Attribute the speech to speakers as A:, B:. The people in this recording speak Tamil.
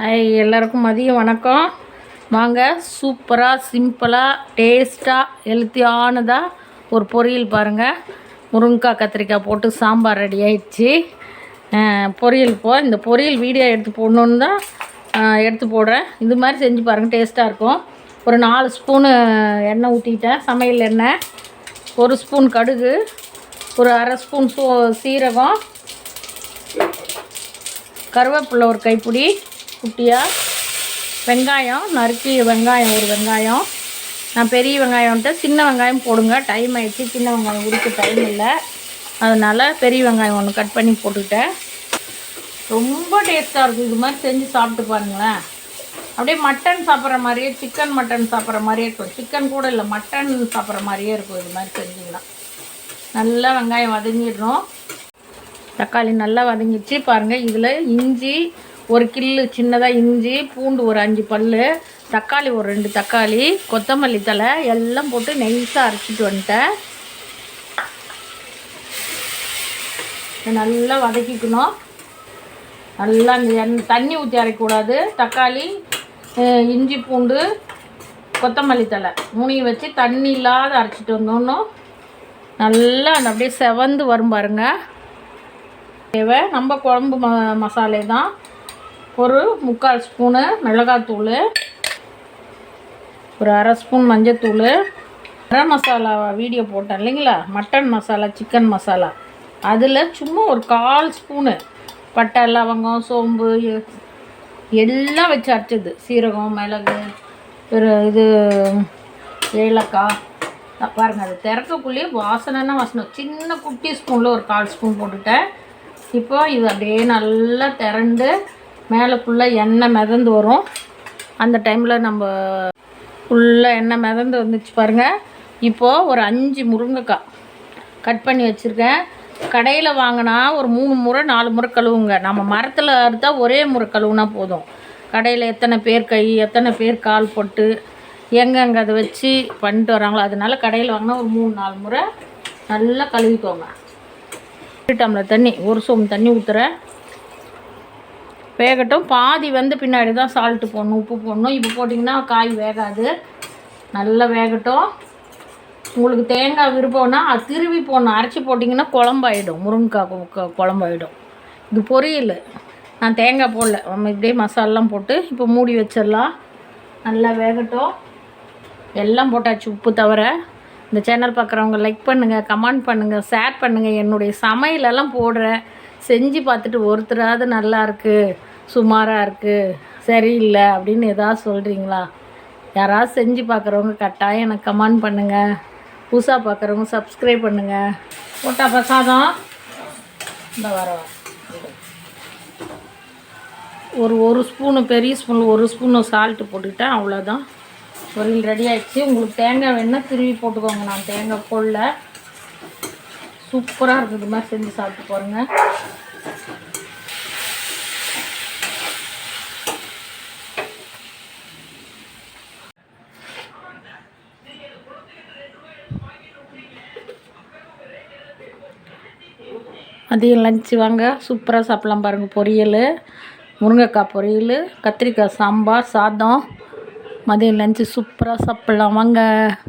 A: ஹாய் எல்லாருக்கும் மதியம் வணக்கம். வாங்க சூப்பராக சிம்பிளாக டேஸ்ட்டாக ஹெல்த்தியானதாக ஒரு பொரியல் பாருங்கள் முருங்கைக்காய் கத்திரிக்காய் போட்டு சாம்பார் ரெடி ஆயிடுச்சு. பொரியல் போ இந்த பொரியல் வீடியோ எடுத்து போடணுன்னு தான் எடுத்து போடுறேன். இது மாதிரி செஞ்சு பாருங்கள் டேஸ்ட்டாக இருக்கும். ஒரு நாலு ஸ்பூனு எண்ணெய் ஊற்றிக்கிட்டேன் சமையல் எண்ணெய் ஒரு ஸ்பூன் கடுகு ஒரு அரை ஸ்பூன் சூ சீரகம் கருவேப்பிலை ஒரு கைப்பிடி குட்டியாக வெங்காயம் நறுக்கி வெங்காயம் ஒரு வெங்காயம். நான் பெரிய வெங்காயம்ட்டு சின்ன வெங்காயம் போடுங்க. டைம் ஆகிடுச்சு சின்ன வெங்காயம் உரிக்க டைம் இல்லை. அதனால் பெரிய வெங்காயம் ஒன்று கட் பண்ணி போட்டுக்கிட்டேன். ரொம்ப டேஸ்ட்டாக இருக்கும் இது மாதிரி செஞ்சு சாப்பிட்டு பாருங்களேன். அப்படியே மட்டன் சாப்பிட்ற மாதிரியே சிக்கன் மட்டன் சாப்பிட்ற மாதிரியே இருக்கும். சிக்கன் கூட இல்லை மட்டன் சாப்பிட்ற மாதிரியே இருக்கும். இது மாதிரி செஞ்சிங்கன்னா. நல்லா வெங்காயம் வதங்கிடணும். தக்காளி நல்லா வதங்கிடுச்சு. பாருங்கள் இதில் இஞ்சி ஒரு கில்லு சின்னதாக இஞ்சி பூண்டு ஒரு அஞ்சு பல் தக்காளி ஒரு ரெண்டு தக்காளி கொத்தமல்லி தலை எல்லாம் போட்டு நைஸாக அரைச்சிட்டு வந்துட்டேன். நல்லா வதக்கிக்கணும். நல்லா அந்த எண் தண்ணி ஊற்றி அரைக்கக்கூடாது. தக்காளி இஞ்சி பூண்டு கொத்தமல்லி தலை மூணையும் வச்சு தண்ணி இல்லாத அரைச்சிட்டு வந்தோன்னு நல்லா அந்த அப்படியே செவந்து வரும் பாருங்க. தேவை. நம்ம குழம்பு ம மசாலே தான் ஒரு முக்கால் ஸ்பூனு மிளகாத்தூள் ஒரு அரை ஸ்பூன் மஞ்சத்தூள். கரம் மசாலா வீடியோ போட்டேன் இல்லைங்களா? Mutton masala chicken masala. அதில் சும்மா ஒரு கால் ஸ்பூனு. பட்டை லவங்கம் சோம்பு எல்லாம் வச்சு அரைச்சது. சீரகம் மிளகு இது ஏலக்காய். பாருங்கள் அது திறக்கக்குள்ளேயே வாசனைன்னா வாசனை. சின்ன குட்டி ஸ்பூனில் ஒரு கால் ஸ்பூன் போட்டுட்டேன். இப்போ இது அப்படியே நல்லா திரண்டு மேலே ஃபுல்லாக எண்ணெய் மிதந்து வரும். அந்த டைமில் நம்ம ஃபுல்லாக எண்ணெய் மிதந்து வந்துச்சு பாருங்கள் இப்போது ஒரு அஞ்சு முருங்கைக்காய் கட் பண்ணி வச்சுருக்கேன். கடையில் வாங்கினா ஒரு மூணு முறை நாலு முறை கழுவுங்க. நம்ம மரத்தில் அறுத்தால் ஒரே முறை கழுவுனா போதும். கடையில் எத்தனை பேர் கை எத்தனை பேர் கால் போட்டு எங்கெங்கே அதை வச்சு பண்ணிட்டு வராங்களோ அதனால கடையில் வாங்கினா ஒரு மூணு நாலு முறை நல்லா கழுவிக்கோங்க. டம்ளர் தண்ணி ஒரு சோம்பு தண்ணி ஊற்றுறேன் வேகட்டும். பாதி வந்து பின்னாடி தான் சால்ட்டு போடணும் உப்பு போடணும். இப்போ போட்டிங்கன்னா காய் வேகாது. நல்லா வேகட்டும். உங்களுக்கு தேங்காய் விருப்பம்னா அது திருவி போடணும். அரைச்சி போட்டிங்கன்னா குழம்பாயிடும். முருங்கைக்காய் குழம்பாயிடும். இது பொரியல். நான் தேங்காய் போடல. நம்ம இப்படியே மசாலாம் போட்டு இப்போ மூடி வச்சிடலாம். நல்லா வேகட்டும். எல்லாம் போட்டாச்சு உப்பு தவிர. இந்த சேனல் பார்க்குறவங்க லைக் பண்ணுங்கள் கமெண்ட் பண்ணுங்கள் ஷேர் பண்ணுங்கள் என்னுடைய சமையலெல்லாம் போடுறேன். செஞ்சு பார்த்துட்டு ஒருத்தராவது நல்லா இருக்குது சுமாராக இருக்குது சரியில்லை அப்படின்னு எதாவது சொல்கிறீங்களா யாராவது செஞ்சு பார்க்குறவங்க கட்டாயம் எனக்கு கமெண்ட் பண்ணுங்கள் புதுசாக பார்க்குறவங்க சப்ஸ்கிரைப் பண்ணுங்கள் போட்டா பிரசாதம். இந்த வர ஒரு ஒரு ஸ்பூனு பெரிய ஸ்பூன் ஒரு ஸ்பூனு சால்ட்டு போட்டுக்கிட்டேன் அவ்வளோதான் பொரியல் ரெடி ஆகிடுச்சு உங்களுக்கு தேங்காய் வேணால் திருவி போட்டுக்கோங்க. நான் தேங்காய் கொள்ள சூப்பராக இருக்குது. மாதிரி செஞ்சு சாப்பிட்டு பாருங்கள் மதியம் லஞ்சு வாங்க. சூப்பராக சாப்பிட்லாம் பாருங்கள் பொரியல். முருங்கைக்காய் பொரியல் கத்திரிக்காய் சாம்பார் சாதம். மதியம் லஞ்சு சூப்பராக சாப்பிட்லாம். வாங்க.